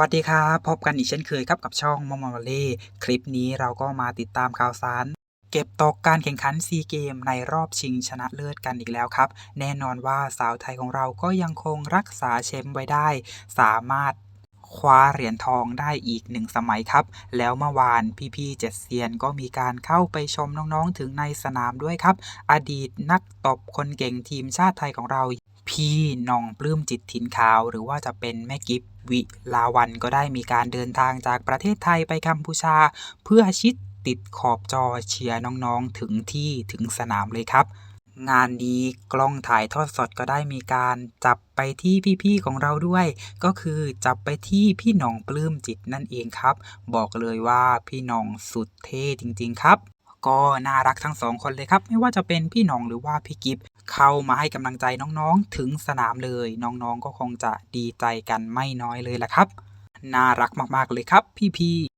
วัสดีครับ พบกันอีกเช่นเคยครับกับช่องมอมอเล่คลิปนี้เราก็มาติดตามข่าวสาร เก็บตกการแข่งขันซีเกมในรอบชิงชนะเลิศกันอีกแล้วครับ แน่นอนว่าสาวไทยของเราก็ยังคงรักษาแชมป์ไว้ได้ สามารถ คว้าเหรียญทองได้อีกหนึ่งสมัยครับ แล้วเมื่อวานพี่ๆเจ็ดเซียนก็มีการเข้าไปชมน้องๆถึงในสนามด้วยครับ อดีตนักตบคนเก่งทีมชาติไทยของเรา พี่น้องปลื้มจิตถิ่นขาว หรือว่าจะเป็นแม่กิฟวิลาวันก็ได้มีการเดินทางจากประเทศไทยไปกัมพูชา เพื่อชิดติดขอบจอเชียร์น้องๆถึงที่ถึงสนามเลยครับ งานดีกล้องถ่ายทอดสดก็ได้มีการจับไปที่พี่ๆของเราด้วย ก็คือจับไปที่พี่หน้องปลื้มจิตนั่นเองครับ บอกเลยว่าพี่หน้องสุดเท่จริง ๆ ครับ ก็น่ารักทั้งสองคนเลยครับ ไม่ว่าจะเป็นพี่หน้องหรือว่าพี่กิฟเข้ามาให้กำลังใจน้องๆถึงสนามเลย น้องๆก็คงจะดีใจกันไม่น้อยเลยล่ะครับ น่ารักมากๆเลยครับพี่